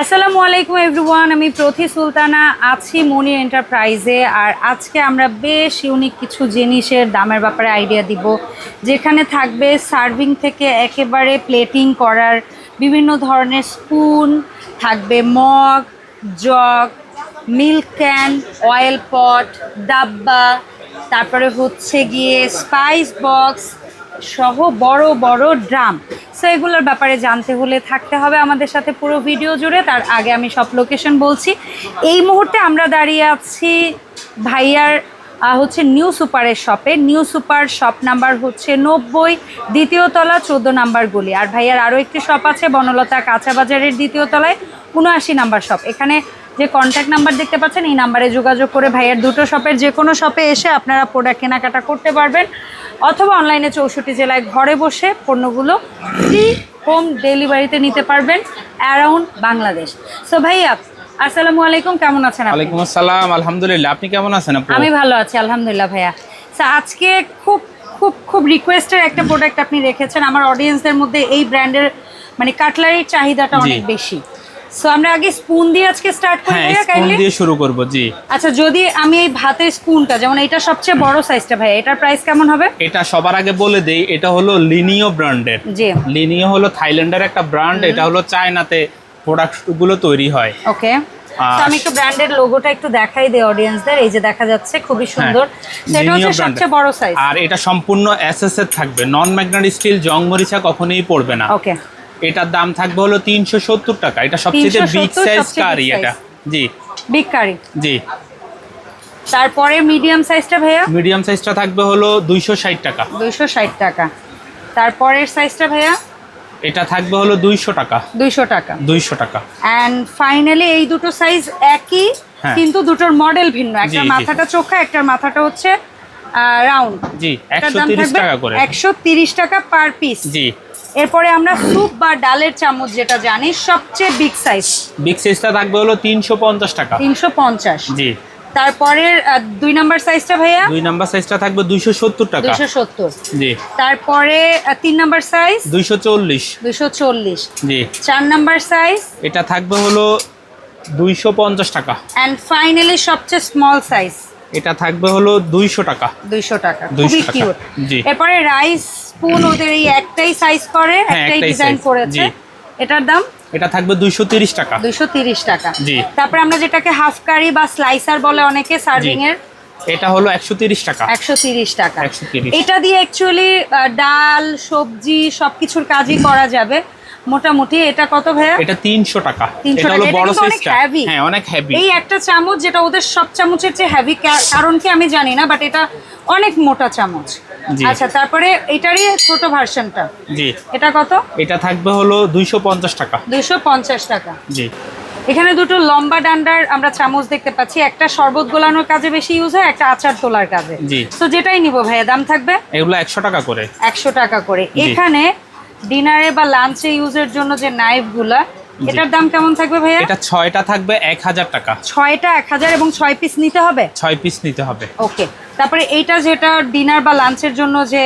আসসালামু আলাইকুম এভরিওয়ান, আমি প্রথি সুলতানা আছি মনি এন্টারপ্রাইজে, আর আজকে আমরা বেশ ইউনিক কিছু জিনিসের দামের ব্যাপারে আইডিয়া দিব, যেখানে থাকবে সার্ভিং থেকে একেবারে প্লেটিং করার বিভিন্ন ধরনের স্পুন, থাকবে mug, jug, milk can, oil pot, ডাব্বা, তারপরে হচ্ছে গিয়ে স্পাইস বক্স সহ বড় বড় ড্রাম। সো এগুলোর ব্যাপারে জানতে হলে থাকতে হবে আমাদের সাথে পুরো ভিডিও জুড়ে। তার আগে আমি সব লোকেশন বলছি। এই মুহূর্তে আমরা দাঁড়িয়ে আছি ভাইয়ার হচ্ছে নিউ সুপারের শপে নিউ সুপার শপ নাম্বার হচ্ছে নব্বই, দ্বিতীয় তলা, চোদ্দ নাম্বার গলি। আর ভাইয়ার আরও একটি শপ আছে, বনলতা কাঁচা বাজারের দ্বিতীয় তলায়। উনআশি নাম্বার শপ এখানে যে কন্ট্যাক্ট নাম্বার দেখতে পাচ্ছেন এই নাম্বারে যোগাযোগ করে ভাইয়ের দুটো শপের যে কোনো শপে এসে আপনারা প্রোডাক্ট কেনাকাটা করতে পারবেন। অথবা অনলাইনে চৌষট্টি জেলায় ঘরে বসে পণ্যগুলো ফ্রি হোম ডেলিভারিতে নিতে পারবেন অ্যারাউন্ড বাংলাদেশ। সো ভাইয়া আসসালামু আলাইকুম কেমন আছেন ওয়ালাইকুম আসসালাম আলহামদুলিল্লাহ। আপনি কেমন আছেন আমি ভালো আছি আলহামদুলিল্লাহ ভাইয়া। সো আজকে খুব খুব খুব রিকোয়েস্টের একটা প্রোডাক্ট আপনি রেখেছেন। আমার অডিয়েন্সদের মধ্যে এই ব্র্যান্ডের মানে কাটলারির চাহিদাটা অনেক বেশি। সো আমরা আগে স্পুন দিয়ে আজকে স্টার্ট করি হ্যাঁ ভাইয়া স্পুন দিয়ে শুরু করব জি। আচ্ছা যদি আমি এই ভাতের স্পুনটা যেমন এটা সবচেয়ে বড় সাইজটা ভাইয়া এটার প্রাইস কেমন হবে? এটা সবার আগে বলে দেই এটা হলো লিনিও ব্র্যান্ডের জি। লিনিও হলো থাইল্যান্ডের একটা ব্র্যান্ড এটা হলো চায়নাতে প্রোডাক্টগুলো তৈরি হয়। ওকে। আমি একটু ব্র্যান্ডের লোগোটা একটু দেখাই দিই অডিয়েন্সদের এই যে দেখা যাচ্ছে খুবই সুন্দর। সেটা হচ্ছে সবচেয়ে বড় সাইজ আর এটা সম্পূর্ণ এসএস এর থাকবে নন ম্যাগনেট স্টিল জং মরিচা কখনোই পড়বে না। ওকে। এটার দাম থাকবে হলো তিনশো সত্তর টাকা। এটা সবচেয়ে বিগ সাইজ কারি এটা। জি। বিগ কারি। জি। তারপরে মিডিয়াম সাইজটা ভাইয়া? মিডিয়াম সাইজটা থাকবে হলো দুইশো ষাট টাকা। দুইশো ষাট টাকা। তারপরের সাইজটা ভাইয়া? এটা থাকবে হলো দুইশো টাকা। দুইশো টাকা। দুইশো টাকা। অ্যান্ড ফাইনালি এই দুটো সাইজ একই হ্যাঁ। কিন্তু দুটোর মডেল ভিন্ন। একটা। মাথাটা চোখা একটার মাথাটা হচ্ছে রাউন্ড জি একশো টাকা করে। একশো তিরিশ টাকা পার পিস জি। এরপরে আমরা স্যুপ বা ডালের চামচ যেটা জানি সবচেয়ে বিগ সাইজ বিগ সাইজটা থাকবে হলো তিনশো পঞ্চাশ টাকা। তিনশো পঞ্চাশ। জি। তারপরে দুই নাম্বার সাইজটা ভাইয়া? দুই নাম্বার সাইজটা থাকবে দুইশো সত্তর টাকা। দুইশো সত্তর। জি। তারপরে তিন নাম্বার সাইজ দুইশো চল্লিশ। দুইশো চল্লিশ। জি। চার নাম্বার সাইজ এটা থাকবে হলো দুইশো পঞ্চাশ টাকা। অ্যান্ড ফাইনালি সবচেয়ে স্মল সাইজ এটা থাকবে হলো দুইশো টাকা। দুইশো টাকা। খুবই কিউট জি। এরপরে রাইস স্পুন ওদের এই একটাই সাইজ করে হ্যাঁ, একটাই ডিজাইন করেছে। এটার দাম? এটা থাকবে দুইশো তিরিশ টাকা। দুইশো তিরিশ টাকা। জি। তারপরে আমরা যেটাকে হাফ কারি বা স্লাইসার বলে অনেকে সার্ভিং এর এটা হলো একশো তিরিশ টাকা। একশো তিরিশ টাকা। 130 এটা দিয়ে অ্যাকচুয়ালি ডাল সবজি সবকিছুর কাজই করা যাবে। মোটামুটি এটা কত ভাইয়া? এটা তিনশো টাকা। এটা হলো বড় সাইজটা হ্যাঁ অনেক হেভি এই একটা চামচ যেটা ওদের সব চামচের চেয়ে হেভি কারণ কি আমি জানি না বাট এটা অনেক মোটা চামচ। আচ্ছা তারপরে এটারই ছোট ভার্সনটা জি। এটা কত? এটা থাকবে হলো দুইশো পঞ্চাশ টাকা। দুইশো পঞ্চাশ টাকা। জি। এখানে দুটো লম্বা ডান্ডার আমরা চামচ দেখতে পাচ্ছি। একটা শরবত গোলানোর কাজে বেশি ইউজ হয় একটা আচার তোলার কাজে। জি। তো যেটাই নিব ভাইয়া দাম থাকবে? এগুলো একশো টাকা করে। একশো টাকা করে। এখানে ডিনারে বা লাঞ্চে ইউজের জন্য যে নাইফগুলা এটার দাম কেমন থাকবে ভাইয়া? এটা ছয়টা থাকবে এক হাজার টাকা। ছয়টা এক হাজার এবং ছয় পিস নিতে হবে? ছয় পিস নিতে হবে। ওকে তারপরে এইটা যেটা ডিনার বা লাঞ্চের জন্য যে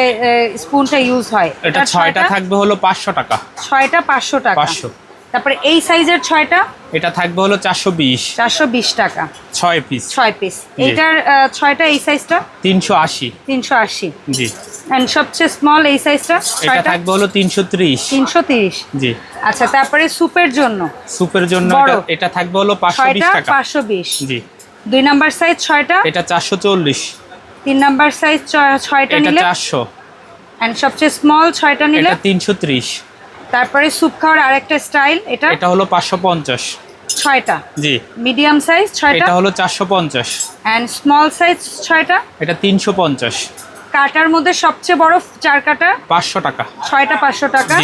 স্পুনটা ইউজ হয় এটা এটার ছয়টা থাকবে হলো পাঁচশো টাকা। ছয়টা পাঁচশো টাকা। পাঁচশো। তারপরে এই সাইজের ছয়টা? এটা থাকবে হলো চারশো বিশ। চারশো বিশ টাকা। ছয় পিস ছয় পিস আহ, ছয়টা এই সাইজটা তিনশো আশি। তিনশো আশি। জি। অ্যান্ড সবচেয়ে স্মল এই সাইজটা এটা থাকবে হলো তিনশো ত্রিশ। তিনশো তিরিশ। জি। আচ্ছা তারপরে স্যুপের জন্য? সুপের জন্য এটা- এটা থাকবে হলো পাঁচশো বিশ ছয়টা টাকা। পাঁচশো বিশ। জি। দুই নাম্বার সাইজ ছয়টা? এটা চারশো চল্লিশ। তিন নাম্বার সাইজ ছয়টা এটা নিলে? চারশো। অ্যান্ড সবচেয়ে স্মল ছয়টা নিলে? এটা তিনশো ত্রিশ। তারপরে স্যুপ খাওয়ার আরেকটা স্টাইল এটা? এটা হলো পাঁচশো পঞ্চাশ। ছয়টা। জি। মিডিয়াম সাইজ ছয়টা? এটা হলো চারশো পঞ্চাশ। অ্যান্ড স্মল সাইজ ছয়টা? এটা তিনশো পঞ্চাশ। কাটার মধ্যে সবচেয়ে বড় চার কাটা? পাঁচশো টাকা। ছয়টা পাঁচশো টাকা?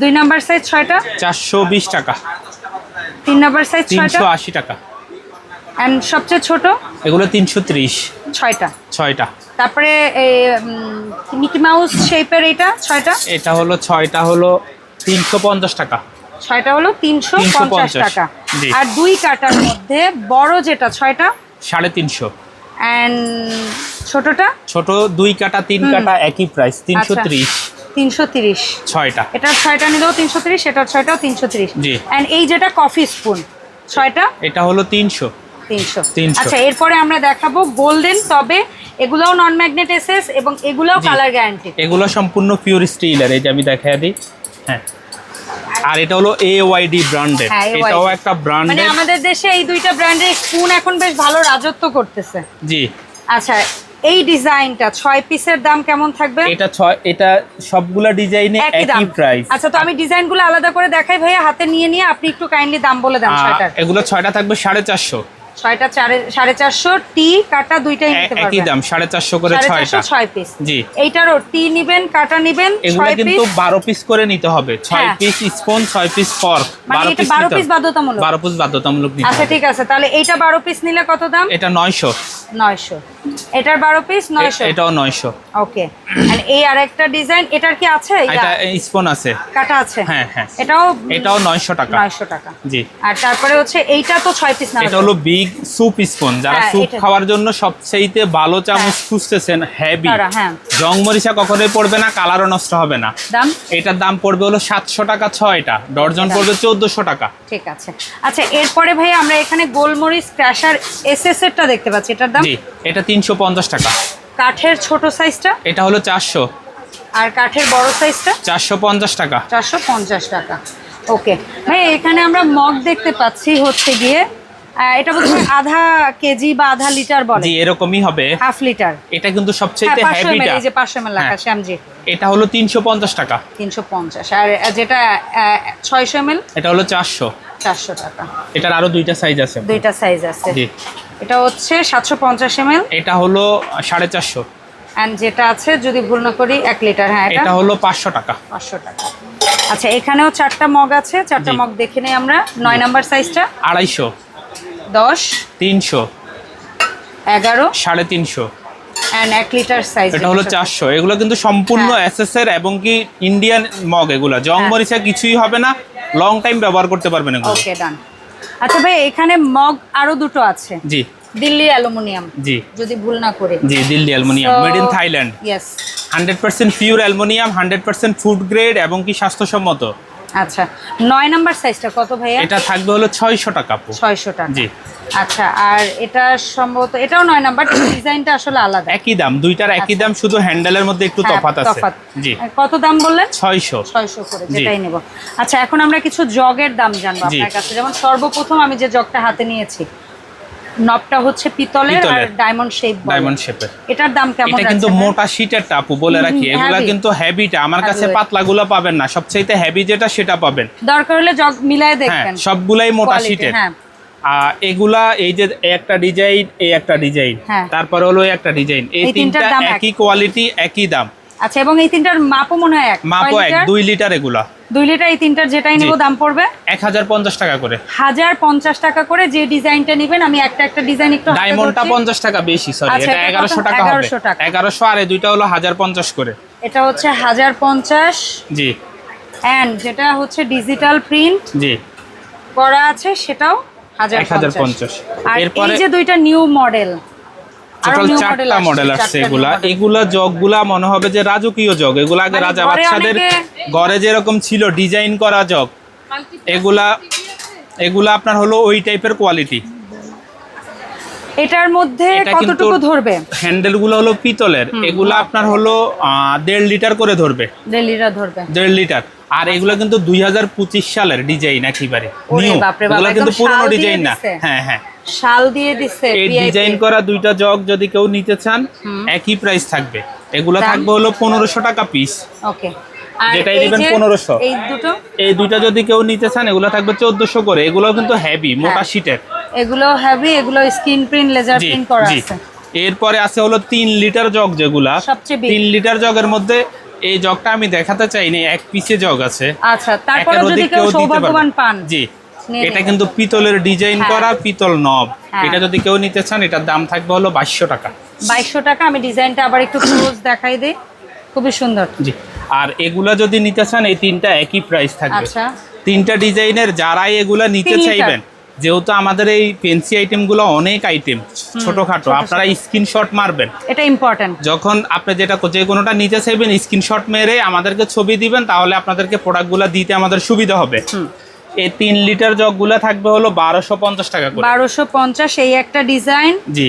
দুই নাম্বার সাইজ ছয়টা? চারশো বিশ টাকা। তিন নাম্বার সাইজ ছয়টা? আশি টাকা। অ্যান্ড সবচেয়ে ছোট? এগুলো তিনশো ত্রিশ। ছয়টা। ছয়টা। তারপরে মিকি মাউস শেপের এটা ছয়টা? এটা হলো ছয়টা হলো তিনশো পঞ্চাশ টাকা। ছয়টা হলো তিনশো 350 পঞ্চাশ টাকা। আর দুই কাটার মধ্যে বড় যেটা ছয়টা? সাড়ে তিনশো। অ্যান্ড ছোটটা? ছোট দুই কাটা তিন কাটা একই প্রাইস তিনশো আচ্ছা। ত্রিশ। তিনশো তিরিশ। ছয়টা। এটার ছয়টা নিলেও তিনশো তিরিশ এটার ছয়টাও তিনশো তিরিশ। অ্যান্ড এই যেটা কফি স্পুন ছয়টা? এটা হলো তিনশো। তিনশো। 300 আচ্ছা এরপরে আমরা দেখাবো গোল্ডেন তবে এগুলোও নন ম্যাগনেট এসএস এবং এগুলোও কালার গ্যারান্টি এগুলো সম্পূর্ণ পিওর স্টিলের এই যে আমি দেখা দিই। হ্যাঁ। আর এটা হলো এ ওয়াইডি ব্র্যান্ডের এটাও একটা ব্র্যান্ড মানে আমাদের দেশে এই দুইটা ব্র্যান্ডের স্পুন এখন বেশ ভালো রাজত্ব করতেছে। জি। আচ্ছা এই ডিজাইনটা ছয় পিসের দাম কেমন থাকবে? এটা ছয় এটা সবগুলা ডিজাইনে একই প্রাইস আচ্ছা তো আমি ডিজাইনগুলো আলাদা করে দেখাই ভাইয়া হাতে নিয়ে নিয়ে আপনি একটু কাইন্ডলি দাম বলে দেন 6টার এগুলো ছয়টা থাকবে সাড়ে চারশো। ছয়টা সাড়ে চারশো টি কাটা দুইটাই নিতে একই দাম সাড়ে চারশো করে ছয়টা। ছয় পিস জি। এইটারও টি নিবেন কাটা নিবেন এগুলো কিন্তু বারো পিস করে নিতে হবে। ছয় হ্যাঁ। পিস স্পোন ছয় পিস ফর্ক মানে এটা বারো পিস বাধ্যতামূলক? বারো পিস বাধ্যতামূলক আচ্ছা ঠিক আছে। তাহলে এইটা বারো পিস নিলে কত দাম? এটা নয়শো। নয়শো। এটার বারো পিস নয়শো। এটাও নয়শো। ওকে আর এই আরেকটা ডিজাইন এটার কি আছে? এটা স্পোন আছে। কাটা আছে? হ্যাঁ, হ্যাঁ। এটাও এটাও নয়শো টাকা। নয়শো টাকা। জি। আর তারপরে হচ্ছে এইটা তো ছয় পিস না এটা হলো বিগ স্যুপ স্পুন যারা হ্যাঁ, স্যুপ খাওয়ার জন্য সবচেয়ে ভালো চামচ খুঁজতেছেন হেভি হ্যাঁ। জং মরিচা কখনোই পড়বে না কালারও নষ্ট হবে না। দাম? এটার দাম পড়বে হলো সাতশো টাকা ছয়টা। ডর্জন পড়বে চোদ্দশো টাকা। ঠিক আছে। আচ্ছা এরপরে ভাই আমরা এখানে গোলমরিচ ক্র্যাশার এসএস এরটা দেখতে পাচ্ছি। এটার দাম? জি এটা তিনশো পঞ্চাশ টাকা। কাঠের ছোট সাইজটা? এটা হলো চারশো। আর কাঠের বড় সাইজটা? চারশো পঞ্চাশ টাকা। চারশো পঞ্চাশ টাকা। ওকে। ভাই এখানে আমরা মগ দেখতে পাচ্ছি হচ্ছে গিয়ে। এটা বলতে আধা কেজি বা আধা লিটার বলে। জি এরকমই হবে। Half litre. এটা কিন্তু সবচেয়ে হেভিটা এই যে পাঁচশো এমএল লেখা হ্যাঁ। শ্যামজি। এটা হলো তিনশো পঞ্চাশ টাকা। তিনশো পঞ্চাশ। আর যেটা ছয়শো এমএল এটা হলো চারশো। চারশো টাকা। এটার আরও দুইটা সাইজ আছে। দুইটা সাইজ আছে। জি। এটা হচ্ছে সাতশো পঞ্চাশ এমএল। এটা হলো সাড়ে চারশো। অ্যান্ড যেটা আছে যদি ভুল না করি এক লিটার। হ্যাঁ এটা হলো পাঁচশো টাকা। পাঁচশো টাকা। আচ্ছা এখানেও চারটা মগ আছে। চারটা মগ দেখে নেই আমরা। নয় নাম্বার সাইজটা। আড়াইশো। দশ। তিনশো। এগারো। সাড়ে তিনশো। অ্যান্ড এক লিটার সাইজ এটা হলো চারশো। এগুলো কিন্তু সম্পূর্ণ হ্যাঁ। এসএসএর এবং কি ইন্ডিয়ান মগ এগুলো। জং হ্যাঁ। মরিচা কিছুই হবে না। লং টাইম ব্যবহার করতে পারবেন এগুলো। ওকে ডান আচ্ছা ভাই এখানে মগ আরও দুটো আছে। জি। দিল্লি অ্যালুমিনিয়াম জি। যদি ভুল না করে। জি Delhi aluminium made in Thailand yes hundred percent pure aluminium hundred percent food grade এবং কি স্বাস্থ্যসম্মত? আচ্ছা নয় নাম্বার সাইজটা কত ভাইয়া? এটা থাকবে হলো ছয়শো টাকা আপু। ছয়শো টাকা। জি। আচ্ছা আর এটা সম্ভবত এটাও নয় নাম্বার ডিজাইনটা আসলে আলাদা। একই দাম দুইটার একই আচ্ছা। দাম শুধু হ্যান্ডেলের মধ্যে একটু তফাত তফাৎ আছে। জি। কত দাম বললেন? ছয়শো। ছয়শো করে জি। যেটাই নেব। আচ্ছা এখন আমরা কিছু জগের দাম জানব আপনার কাছে। যেমন সর্বপ্রথম আমি যে জগটা হাতে নিয়েছি নবটা হচ্ছে পিতলের আর ডায়মন্ড শেপ ডায়মন্ড শেপের এটার দাম কেমন এটা কিন্তু মোটা শীটের টাপু বলে রাখি। এগুলা। কিন্তু হেভিটা আমার কাছে। পাতলাগুলো পাবেন না। সবচেয়ে হেভি যেটা সেটা পাবেন। দরকার হলে জগ মিলায় হ্যাঁ দেখবেন। সবগুলাই মোটা শীটের হ্যাঁ। আর এগুলা এই যে একটা ডিজাইন এই একটা ডিজাইন তারপর হলো একটা ডিজাইন এই তিনটা একই কোয়ালিটি একই দাম। আচ্ছা এবং এই তিনটার মাপও মনে হয় এক। মাপও এক? দুই লিটার এগুলা। দুই লিটার এই তিনটার যেটাই। নেব দাম পড়বে? এক হাজার পঞ্চাশ টাকা করে। হাজার পঞ্চাশ টাকা করে যে ডিজাইনটা নেবেন আমি একটা একটা ডিজাইন একটু ডায়মন্ডটা। পঞ্চাশ টাকা বেশি সরি আচ্ছা, এটা এগারোশো? টাকা হবে। 1100 টাকা। এগারোশো আর এই দুইটা হলো হাজার পঞ্চাশ করে। এটা হচ্ছে হাজার পঞ্চাশ। জি। অ্যান্ড যেটা হচ্ছে ডিজিটাল প্রিন্ট জি। করা আছে সেটাও হাজার পঞ্চাশ। আর এই যে দুইটা নিউ মডেল টোটাল চারটা মডেল আসছে এগুলা এগুলা জগগুলা মনে হবে যে রাজকীয় জগ। এগুলা আগে মানে রাজা বাচ্চাদের ঘরে যেরকম ছিল ডিজাইন করা জগ এগুলা এগুলা আপনার হলো ওই টাইপের কোয়ালিটি এটার মধ্যে কতটুকু ধরবে? হ্যান্ডেলগুলো হলো পিতলের। এগুলা আপনার হলো দেড় লিটার করে ধরবে। ডেলিরা ধরবে। দেড় লিটার আর এগুলো কিন্তু দুই হাজার পঁচিশ সালের ডিজাইন একেবারে ওরে নিউ। এগুলো কিন্তু পুরনো ডিজাইন না। হ্যাঁ হ্যাঁ। শাল দিয়ে দিচ্ছে এই ডিজাইন করা দুইটা জগ যদি কেউ নিতে চান একই প্রাইস থাকবে। এগুলো থাকবে হলো পনেরোশো টাকা পিস ওকে যেটাই নেবেন 1500 এই দুটো? এই দুইটা যদি কেউ নিতে চান এগুলো থাকবে চোদ্দশো করে। এগুলো কিন্তু হেভি মোটা হ্যাঁ। শীটের এগুলো হেভি এগুলো স্ক্রিন প্রিন্ট লেজার প্রিন্ট করা আছে। এরপরে আছে হলো তিন লিটার জগ যেগুলা। তিন লিটার জগের মধ্যে এই জগটা আমি দেখাতে চাইনি এক পিসে জগ আছে। আচ্ছা তারপরে যদি কেউ সৌভাগ্যবান পান জি এটা কিন্তু পিতলের ডিজাইন হ্যাঁ। করা পিতল নব। হ্যাঁ। এটা যদি কেউ নিতে চান এটার দাম থাকবে হলো বাইশশো টাকা। বাইশশো টাকা আমি ডিজাইনটা আবার একটু ক্লোজ দেখাই দিই। খুবই সুন্দর। জি আর এগুলা যদি নিতে চান এই তিনটা একই প্রাইস থাকবে। আচ্ছা। তিনটা ডিজাইনের যারাই এগুলা নিতে চাইবেন যেহেতু আমাদের এই পেন্সি আইটেমগুলো অনেক আইটেম ছোটখাটো আপনারা স্ক্রিনশট মারবেন। এটা ইম্পর্টেন্ট যখন আপনি যেটা যে কোনোটা নিতে চাইবেন স্ক্রিনশট মেরে আমাদেরকে ছবি দিবেন তাহলে আপনাদেরকে প্রোডাক্টগুলো দিতে আমাদের সুবিধা হবে। এই তিন লিটার জগগুলো থাকবে হলো বারোশো পঞ্চাশ টাকা করে। বারোশো পঞ্চাশ এই একটা ডিজাইন জি।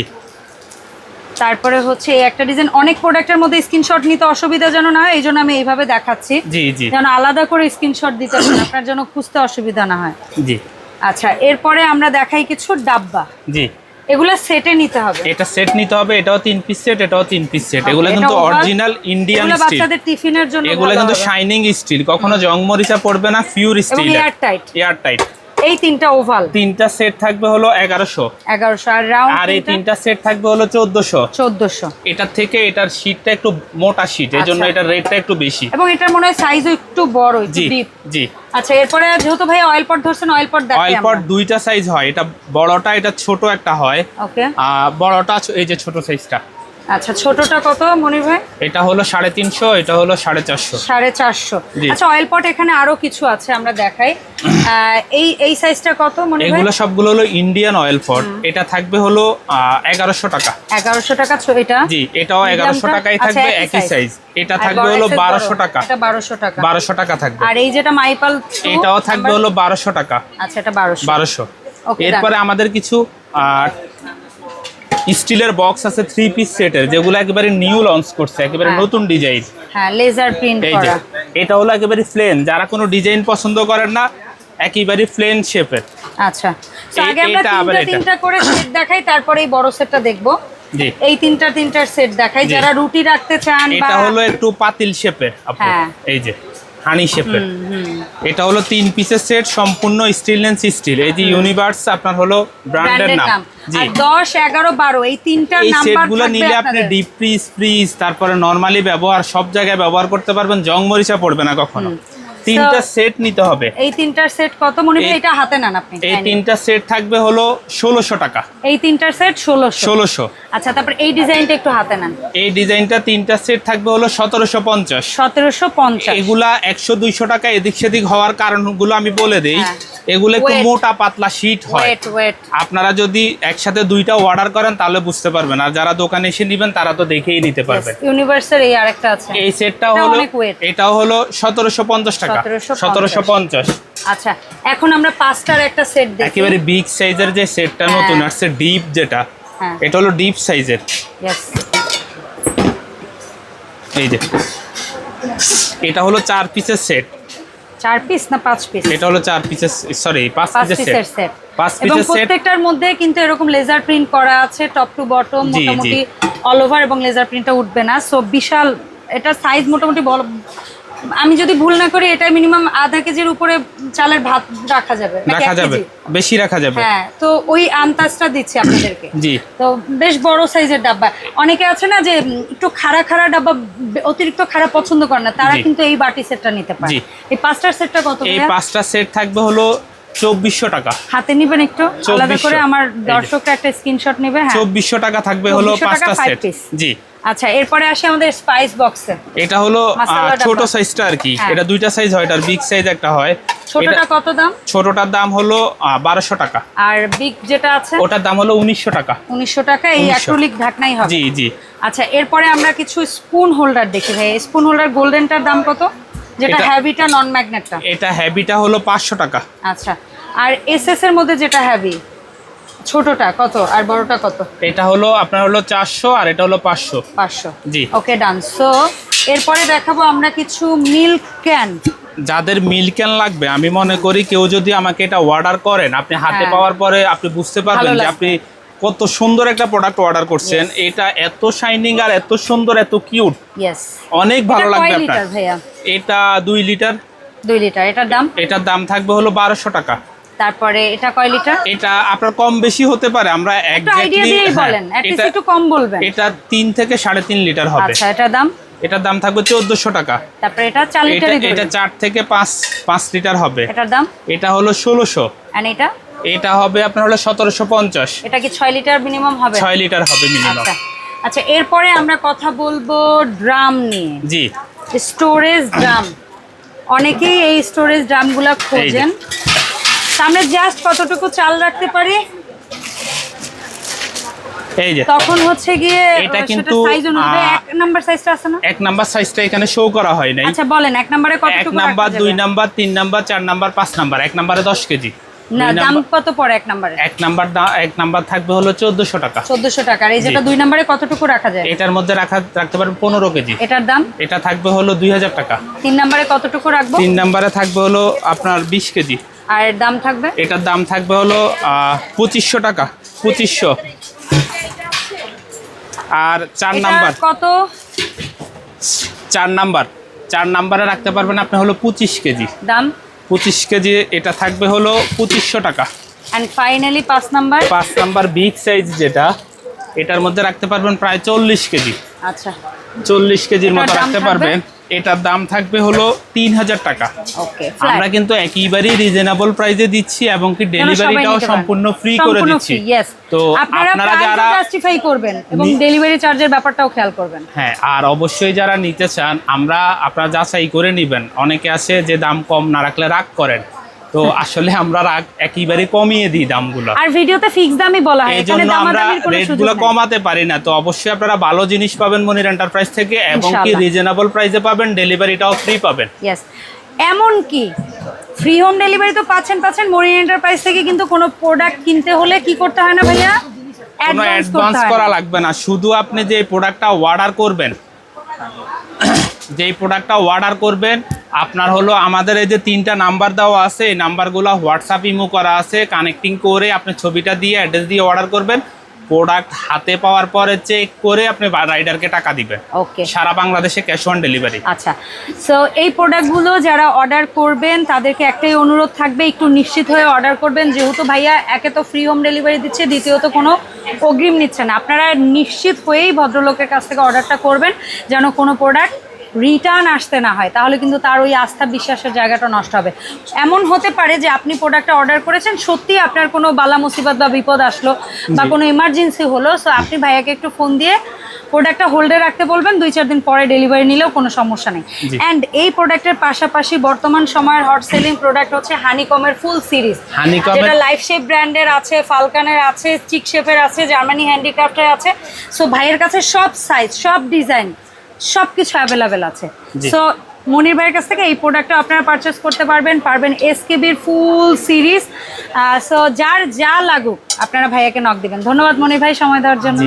তারপরে হচ্ছে এই একটা ডিজাইন অনেক প্রোডাক্টের মধ্যে স্ক্রিনশট নিতে অসুবিধা যেন না হয় এই জন্য আমি এইভাবে দেখাচ্ছি। জি জি। যেন আলাদা করে স্ক্রিনশট দিতে আপনার জন্য খুঁজতে অসুবিধা না হয়। জি। আচ্ছা এরপরে আমরা দেখাই কিছু ডাব্বা। জি। এগুলো সেটে নিতে হবে। এটা সেট নিতে হবে এটাও তিন পিস সেট এটাও তিন পিস সেট Okay, এগুলো কিন্তু অরিজিনাল ইন্ডিয়ান স্টিল বাচ্চাদের টিফিনের জন্য এগুলো কিন্তু শাইনিং স্টিল কখনো জং মরিচা পড়বে না pure steel air tight air tight এই তিনটা ওভাল তিনটা সেট থাকবে হলো এগারোশো। এগারোশো আর রাউন্ড আর এই তিনটা? সেট থাকবে হলো চোদ্দশো। চোদ্দশো। এটার থেকে এটার শীটটা একটু মোটা শীট এই জন্য আচ্ছা। এটার রেটটা একটু বেশি। এবং এটার মনে হয় সাইজও একটু বড় একটু জি ডিপ জি। আচ্ছা এরপরে যেহেতু ভাই অয়েল পট ধরছেন অয়েল পট দেখাই অয়েল পট দুইটা সাইজ হয়। এটা বড়টা এটা ছোট একটা হয়। ওকে আর বড়টা এই যে ছোট সাইজটা আচ্ছা ছোটটা কত মনির ভাই? এটা হলো সাড়ে তিনশো এটা হলো সাড়ে চারশো। সাড়ে চারশো। আচ্ছা অয়েল পট এখানে আরও কিছু আছে আমরা দেখাই। এই এই সাইজটা কত ভাই? এগুলো সবগুলো হলো ইন্ডিয়ান অয়েল পট এটা থাকবে হলো এগারোশো টাকা। এগারোশো টাকা এটা? জি এটাও এগারোশো টাকাই আচ্ছা, থাকবে একই সাইজ এটা থাকবে হলো বারোশো টাকা। এটা বারোশো টাকা। বারোশো টাকা থাকবে। আর এই যেটা মাইপাল এটাও থাকবে হলো বারোশো টাকা। আচ্ছা এটা বারোশো। বারোশো। এরপরে আমাদের কিছু স্টিলের বক্স আছে থ্রি পিস সেটের যেগুলো একেবারে নিউ লঞ্চ করছে একেবারে হ্যাঁ। নতুন ডিজাইন হ্যাঁ লেজার প্রিন্ট করা। এটা হলো একেবারে প্লেন যারা কোনো ডিজাইন পছন্দ করেন না একেবারে প্লেন শেপের আচ্ছা তো আগে আমরা তিনটা তিনটা করে সেট দেখাই তারপরে এই বড় সেটটা দেখব। জি। এই তিনটা তিনটার সেট দেখাই যারা রুটি রাখতে চান এটা হলো একটু পাতিল শেপের আপু হ্যাঁ। এই যে। হানি শেপের। এটা হলো তিন পিসের সেট সম্পূর্ণ স্টিলনেস স্টিল এই যে ইউনিভার্স আপনার হলো ব্র্যান্ডের নাম। জি। আর দশ এগারো বারো এই তিনটার এই নাম্বার সেটগুলো নিলে আপনি ডিপ ফ্রিজ ফ্রিজ তারপরে নরমালি ব্যবহার সব জায়গায় ব্যবহার করতে পারবেন জং মরিচা পড়বে না কখনো। তিনটা সেট নিতে হবে। এই তিনটার সেট কত মনে হয়? এটা হাতে নেন আপনি এই তিনটা সেট থাকবে হলো ষোলোশো টাকা। এই তিনটার সেট ষোলোশো। ষোলোশো। আচ্ছা তারপর এই ডিজাইনটা একটু হাতে নেন। এই ডিজাইনটা তিনটা সেট থাকবে হলো সতেরোশো পঞ্চাশ। সতেরোশো পঞ্চাশ। এগুলা একশো দুইশো টাকা এদিক সেদিক হওয়ার কারণগুলো আমি বলে দিই। হ্যাঁ। এগুলো একটু মোটা পাতলা শীট হয়। ওয়েট ওয়েট আপনারা যদি একসাথে দুইটা অর্ডার করেন তাহলে বুঝতে পারবেন। আর যারা দোকানে এসে নেবেন তারা তো দেখেই নিতে পারবেন ইউনিভার্সের এই আরেকটা আছে। এই সেটটা হলো এটাও হলো সতেরোশো পঞ্চাশ টাকা। 1750 সতেরোশো পঞ্চাশ। আচ্ছা এখন আমরা পাঁচটার একটা সেট দেখি। একেবারে বিগ সাইজের যে সেটটা হ্যাঁ। নতুন আসছে ডিপ যেটা হ্যাঁ। এটা হলো ডিপ সাইজের এই যে। এটা হলো চার পিসের সেট চার পিস না পাঁচ পিস এটা হলো চার পিসের সরি পাঁচ পিসের সেট পাঁচ পিসের সেট প্রত্যেকটার মধ্যে কিন্তু এরকম লেজার প্রিন্ট করা আছে টপ টু বটম। মোটামুটি অল ওভার এবং লেজার প্রিন্টটা উঠবে না। সো বিশাল এটা সাইজ মোটামুটি আমি যদি ভুল না করি এটা মিনিমাম আধা কেজির উপরে চালের ভাত রাখা যাবে। রাখা যাবে? বেশি রাখা যাবে? হ্যাঁ তো ওই আন্তাজটা দিচ্ছি আপনাদেরকে। জি। তো বেশ বড় সাইজের ডাব্বা। অনেকে আছে না যে একটু খাড়া খাড়া ডাব্বা অতিরিক্ত খাড়া পছন্দ করে না তারা কিন্তু এই বাটি সেটটা নিতে পারে। জি। এই পাঁচটার সেটটা কত এই পাঁচটা সেট থাকবে হলো চব্বিশশো টাকা। হাতে নিবেন একটু? আলাদা করে আমার দর্শকরা একটা স্ক্রিনশট নেবে হ্যাঁ। চব্বিশশো টাকা থাকবে হলো 2400 পাঁচটা সেট। জি। আচ্ছা এরপরে আসি আমাদের স্পাইস বক্সে এটা হলো ছোট সাইজটা আর কি হ্যাঁ। এটা দুইটা সাইজ হয় এটার বিগ সাইজ একটা হয়। ছোটটা কত দাম? ছোটটার দাম হলো বারোশো টাকা। আর বিগ যেটা আছে? ওটার দাম হলো উনিশশো টাকা। উনিশশো টাকা এই 1900 অ্যাক্রিলিক ঢাকনাই হবে। জি জি। আচ্ছা এরপরে আমরা কিছু স্পুন হোল্ডার দেখি ভাই। স্পুন হোল্ডার গোল্ডেনটার দাম কত? যেটা হ্যাভিটা নন ম্যাগনেটটা এটা হ্যাবিটা হলো পাঁচশো টাকা। আচ্ছা আর এসএস এর মধ্যে যেটা হ্যাভি ছোটটা কত? আর বড়টা কত? এটা হলো আপনার হলো চারশো আর এটা হলো পাঁচশো। পাঁচশো। জি। ওকে ডান। সো এরপরে দেখাবো আমরা কিছু মিল্ক ক্যান যাদের মিল্ক ক্যান লাগবে আমি মনে করি কেউ যদি আমাকে এটা অর্ডার করেন আপনি হাতে হ্যাঁ। পাওয়ার পরে আপনি বুঝতে পারবেন যে আপনি কত সুন্দর একটা প্রোডাক্ট অর্ডার করছেন। এটা এত শাইনিং আর এত সুন্দর এত কিউট অনেক ভালো লাগবে আপনার। এটা দুই লিটার দুই লিটার এটার দাম? এটার দাম থাকবে হলো বারোশো টাকা। তারপরে এটা কয় লিটার? এটা আপনার কম বেশি হতে পারে আমরা হ্যাঁ, বলেন একটু কম বলবেন। এটা তিন থেকে সাড়ে তিন লিটার হবে। আচ্ছা এটা দাম? এটার দাম থাকবে চোদ্দশো টাকা। তারপরে এটা চার এটা এটা দেবেন চার থেকে পাঁচ পাঁচ লিটার হবে। এটার দাম? এটা হলো ষোলোশো। এন্ড এটা? এটা হবে আপনার হলো সতেরোশো পঞ্চাশ। এটা কি ছয় লিটার মিনিমাম হবে? ছয় লিটার হবে মিনিমাম আচ্ছা। আচ্ছা এরপরে আমরা কথা বলব ড্রাম নিয়ে। জি। Storage drum. অনেকেই এই স্টোরেজ ড্রামগুলো খোঁজেন। আমরা জাস্ট কতটুকু চাল রাখতে পারি? এই যে। তখন হচ্ছে গিয়ে এটা কিন্তু, সাইজ অনুযায়ী এক নাম্বার সাইজটা আছে না? এক নাম্বার সাইজটা এখানে শো করা হয় নাই। আচ্ছা বলেন এক নম্বরে এক নাম্বার দুই নাম্বার তিন নাম্বার চার নাম্বার পাঁচ নাম্বার এক নাম্বারে দশ কেজি। না দাম কত পড়ে এক নম্বরে এক নাম্বার এক নাম্বার থাকবে হলো চোদ্দশো টাকা। চোদ্দশো টাকা। এই যেটা দুই নম্বরে কতটুকু রাখা যায়? এটার মধ্যে রাখা রাখতে পারবেন কেজি। এটার দাম? এটা থাকবে হলো দুই হাজার টাকা। তিন নম্বরে কতটুকু রাখব? তিন নাম্বারে থাকবে হলো আপনার বিশ কেজি। আর এর দাম থাকবে? এটার দাম থাকবে হলো পঁচিশশো টাকা পঁচিশশো। আর চার নাম্বার। কত? চার নাম্বার। চার নাম্বারে রাখতে পারবেন আপনি হলো পঁচিশ কেজি। দাম? পঁচিশ কেজি এটা থাকবে হলো পঁচিশশো টাকা। অ্যান্ড ফাইনালি পাঁচ নাম্বার? পাঁচ নাম্বার বিগ সাইজ যেটা এটার মধ্যে রাখতে পারবেন প্রায় চল্লিশ কেজি। আচ্ছা। চল্লিশ কেজির মতো রাখতে পারবেন। এটার দাম থাকবে হলো তিন হাজার টাকা আমরা কিন্তু একেবারেই রিজনেবল প্রাইসে দিচ্ছি এবং কি ডেলিভারিটাও সম্পূর্ণ ফ্রি করে দিচ্ছি। তো আপনারা যারা জাস্টিফাই করবেন এবং ডেলিভারি চার্জের ব্যাপারটাও খেয়াল করবেন। হ্যাঁ আর অবশ্যই যারা নিতে চান আমরা আপনারা যাচাই করে নেবেন। অনেকে আছে যে দাম কম না রাখলে রাগ করেন। তো আসলে আমরা রাগ একেবারে কমিয়ে দিই দামগুলো। আর ভিডিওতে ফিক্স দামই বলা হয় এখানে দামাদামির কোনো সুযোগ নেই। কমাতে পারি না। তো অবশ্যই আপনারা ভালো জিনিস পাবেন মনির এন্টারপ্রাইজ থেকে এবং কি। রিজনেবল প্রাইসে পাবেন ডেলিভারিটাও ফ্রি পাবেন। ইয়েস এমন কি? ফ্রি হোম ডেলিভারি তো পাচ্ছেন পাচ্ছেন। মরিন এন্টারপ্রাইজ থেকে কিন্তু কোনো প্রোডাক্ট কিনতে হলে কি করতে হয় না ভাইয়া? কোনো অ্যাডভান্স করা লাগবে না। শুধু আপনি যে প্রোডাক্টটা অর্ডার করবেন যেই প্রোডাক্টটা অর্ডার করবেন আপনার হলো আমাদের এই যে তিনটা নাম্বার দেওয়া আছে এই নাম্বারগুলো হোয়াটসঅ্যাপ ইমো করা আছে কানেক্টিং করে আপনি ছবিটা দিয়ে অ্যাড্রেস দিয়ে অর্ডার করবেন। প্রোডাক্ট হাতে পাওয়ার পরে চেক করে আপনি রাইডারকে টাকা দিবেন। ওকে সারা বাংলাদেশে ক্যাশ অন ডেলিভারি আচ্ছা। সো এই প্রোডাক্টগুলো যারা অর্ডার করবেন তাদেরকে একটাই অনুরোধ থাকবে একটু নিশ্চিত হয়ে অর্ডার করবেন। যেহেতু ভাইয়া একে তো ফ্রি হোম ডেলিভারি দিচ্ছে দ্বিতীয়ত কোনো অগ্রিম নিচ্ছে না। আপনারা নিশ্চিত হয়েই ভদ্রলোকের কাছ থেকে অর্ডারটা করবেন যেন কোনো প্রোডাক্ট রিটার্ন আসতে না হয় তাহলে কিন্তু তার ওই আস্থা বিশ্বাসের জায়গাটা নষ্ট হবে। এমন হতে পারে যে আপনি প্রোডাক্টটা অর্ডার করেছেন সত্যি আপনার কোনো বালা মুসিবত বা বিপদ আসলো বা কোনো এমার্জেন্সি হলো সো আপনি ভাইয়াকে একটু ফোন দিয়ে প্রোডাক্টটা হোল্ডে রাখতে বলবেন দুই চার দিন পরে ডেলিভারি নিলেও কোনো সমস্যা নেই। অ্যান্ড এই প্রোডাক্টের পাশাপাশি বর্তমান সময়ের হট সেলিং প্রোডাক্ট হচ্ছে হানিকমের ফুল সিরিজ যেটা লাইফ শেপ ব্র্যান্ডের আছে ফালকানের আছে চিক শেপের আছে জার্মানি হ্যান্ডিক্রাফটের আছে। সো ভাইয়ের কাছে সব সাইজ সব ডিজাইন সব কিছু অ্যাভেলেবেল আছে সো মনির ভাইয়ের কাছ থেকে এই প্রোডাক্টটা আপনারা পারচেস করতে পারবেন পারবেন এসকেবির ফুল সিরিজ সো যার যা লাগুক আপনারা ভাইয়াকে নক দিবেন। ধন্যবাদ মনির ভাই সময় দেওয়ার জন্য।